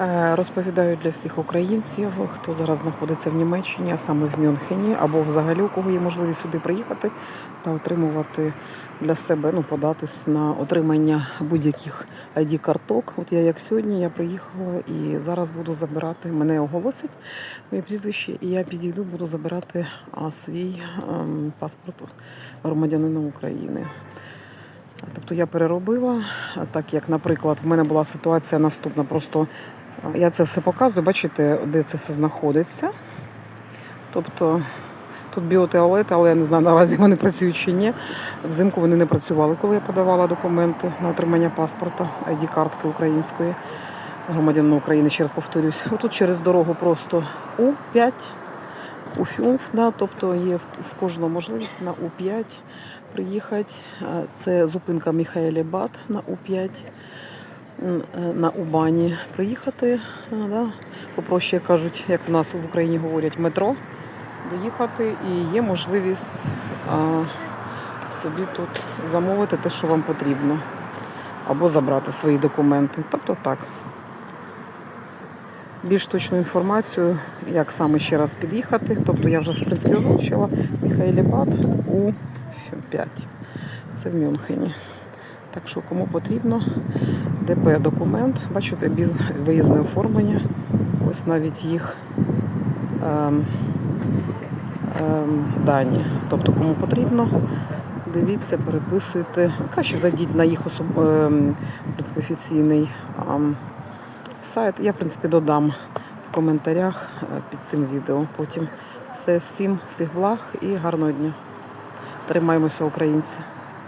Е, Розповідаю для всіх українців, хто зараз знаходиться в Німеччині, а саме в Мюнхені, або взагалі у кого є можливість сюди приїхати та отримувати для себе, ну, податись на отримання будь-яких id карток От я як сьогодні, я приїхала і зараз буду забирати, мене оголосять моє прізвище, і я підійду, буду забирати свій ем, паспорт громадянина України. Тобто я переробила, так як, наприклад, в мене була ситуація наступна. Просто я це все показую, бачите, де це все знаходиться. Тобто тут біотуалети, але я не знаю, наразі вони працюють чи ні. Взимку вони не працювали, коли я подавала документи на отримання паспорта, ID-картки української громадянина України, ще раз повторюсь. Отут через дорогу просто У5, УФЮМФ, да, тобто є в, кожному можливість на У5 приїхати. Це зупинка Міхаелі Бат на У5, м, е, на Убані приїхати. Да. Попроще кажуть, як в нас в Україні говорять, метро. Доїхати і є можливість а, собі тут замовити те, що вам потрібно, або забрати свої документи. Тобто так. Більш точну інформацію, як саме ще раз під'їхати. Тобто я вже в принципі озвучила Міхаелі Бат у 5. Це в Мюнхені. Так що кому потрібно, ДП документ, бачите, без виїзне оформлення. Ось навіть їх ем, ем, дані. Тобто, кому потрібно, дивіться, переписуйте. Краще зайдіть на їх особ... ем, принципі, офіційний ем, сайт. Я, в принципі, додам в коментарях е, під цим відео. Потім все всім, всіх благ і гарного дня. Тримаємося, українці.